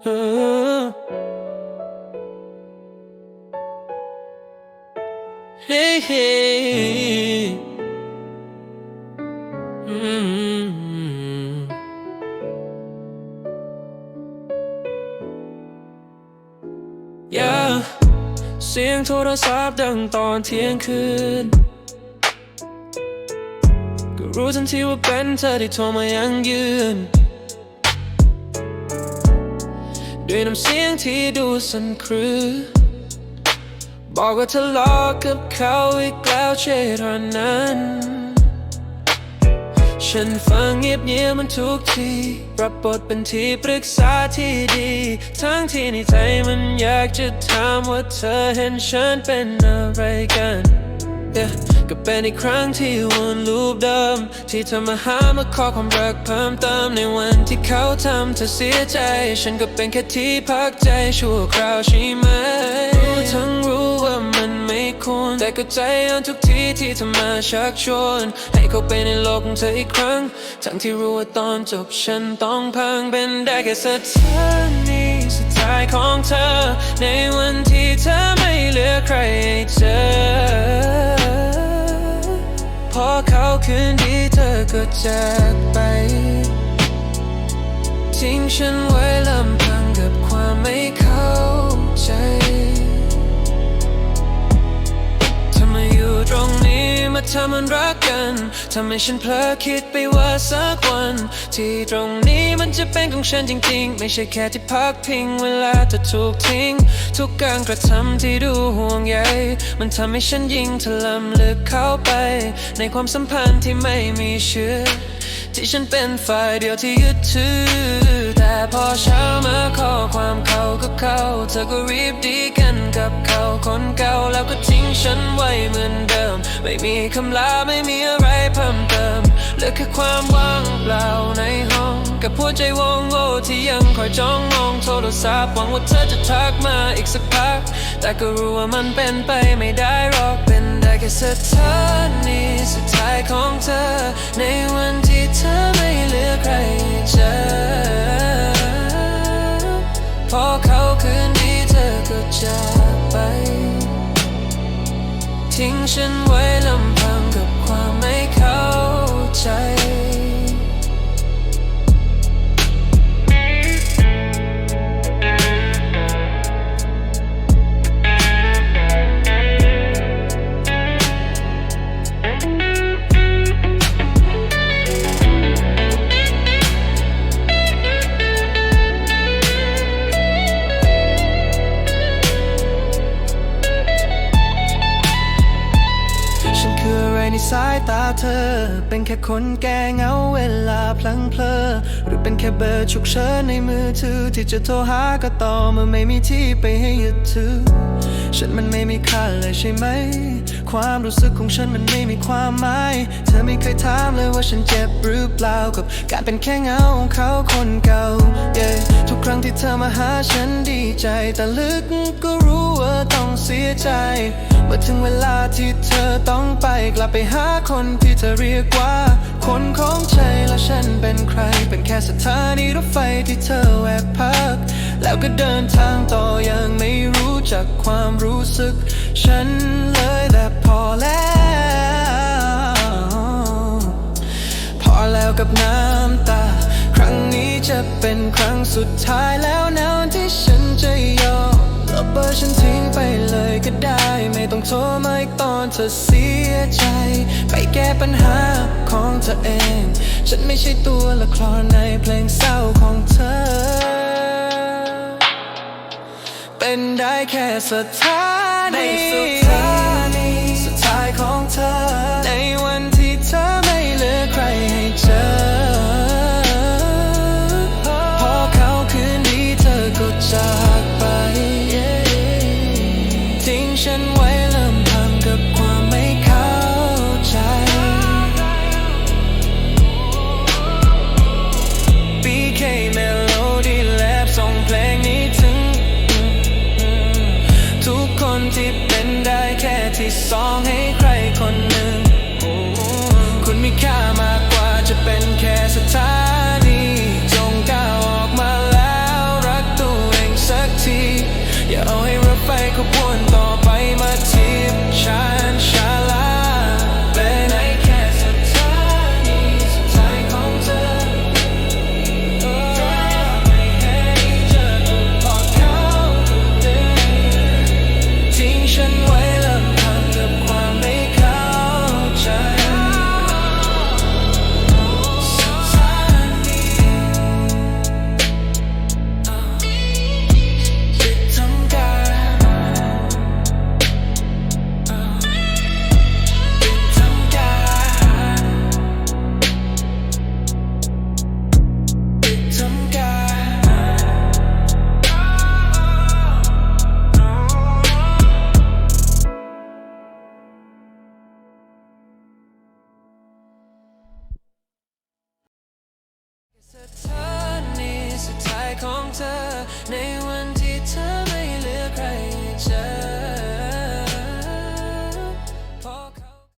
Hey, hey. Mm. Yeah เสียงโทรศัพท์ดังตอนเที่ยงคืน ก็รู้ทันทีว่าเป็นเธอที่โทรมายังยืน ด้วยน้ำเสียงที่ดูสั่นครือ บอกว่าทะเลาะกับเขาอีกแล้วใช่ตอนนั้น ฉันฟังเงียบเงียบมันทุกทีรับบทเป็นที่ปรึกษาที่ดี ทั้งที่ในใจมันอยากจะถามว่าเธอเห็นฉันเป็นอะไรกัน Yeah ก็เป็นอีกครั้งที่วนลูปเดิม ที่เธอมาหามาขอความรักเพิ่มเติมในวันที่เขาทำเธอเสียใจ ฉันก็เป็นแค่ที่พักใจชั่วคราวใช่ไหมรู้ทั้งรู้ว่ามันไม่ควรแต่ก็ใจอ่อนทุกทีที่เธอมาชักชวน ให้เขาไปในโลกของเธออีกครั้ง ทั้งที่รู้ว่าตอนจบฉันต้องพังเป็นได้แค่สถานีสุดท้ายของเธอในวัน คืนดีเธอก็จากไป ทิ้งฉันไว้ลำพังกับความไม่เข้าใจ นี้าทำมันรักกันทำให้ฉันเพลอคิดไปว่าสักวัน ที่ตรงนี้มันจะเป็นของฉันจริงๆ ไม่ใช่แค่ที่พักพิงเวลาเธอถูกทิ้ง ทุกการกระทำที่ดูห่วงใยมันทำให้ฉันยิ่งถลำลึกเข้าไป ในความสัมพันธ์ที่ไม่มีเชื่อ ที่ฉันเป็นฝ่ายเดียวที่ยึดถือ แต่พอเช้ามาขอความเขากับเขาเธอก็รีบดีกันกับเขาคนเก่าแล้วก็ทิ้งฉันไว้ ไม่มีคำลาไม่มีอะไรเพิ่มเติมเหลือแค่ความว่างเปล่าในห้อง กับหัวใจวงโง่ที่ยังคอยจ้องมองโทรศัพท์หวังว่าเธอจะทักมาอีกสักพัก แต่ก็รู้ว่ามันเป็นไปไม่ได้หรอกเป็นได้แค่สถานีสุดท้ายของเธอ ในวันที่เธอไม่เหลือใคร สายตาเธอ เป็นแค่คนแก่เหงาเวลาพลังเพลอ หรือเป็นแค่เบอร์ฉุกเฉินในมือถือ ที่จะโทรหาก็ต่อเมื่อไม่มีที่ไปให้ยึดถือ ฉันมันไม่มีค่าเลยใช่ไหม ความรู้สึกของฉันมันไม่มีความหมาย เธอไม่เคยถามเลยว่าฉันเจ็บหรือเปล่ากับการเป็นแค่เงาของเขาคนเก่า yeah ทุกครั้งที่เธอมาหาฉันดีใจ แต่ลึกก็รู้ว่าต้องเสียใจ เมื่อถึงเวลาที่เธอต้องไปกลับไปหาคนที่เธอเรียกว่า คนของใจและฉันเป็นใคร เป็นแค่สถานีรถไฟที่เธอแวะพัก แล้วก็เดินทางต่ออยังไม่รู้จักความรู้สึกฉัน กับน้ำตา ครั้งนี้จะเป็นครั้งสุดท้ายแล้วนะที่ฉันจะยอมลบเบอร์ฉันทิ้งไปเลยก็ได้ ไม่ต้องโทรมาอีกตอนเธอเสียใจ ไปแก้ปัญหาของเธอเอง ฉันไม่ใช่ตัวละครในเพลงเศร้าของเธอ เป็นได้แค่สถานีสุดท้ายสุดท้ายของเธอ ฉันไว้ลำพังกับความไม่เข้าใจ BK Melody Lab ส่งเพลงนี้ถึง ทุกคนที่เป็นได้แค่ที่สอง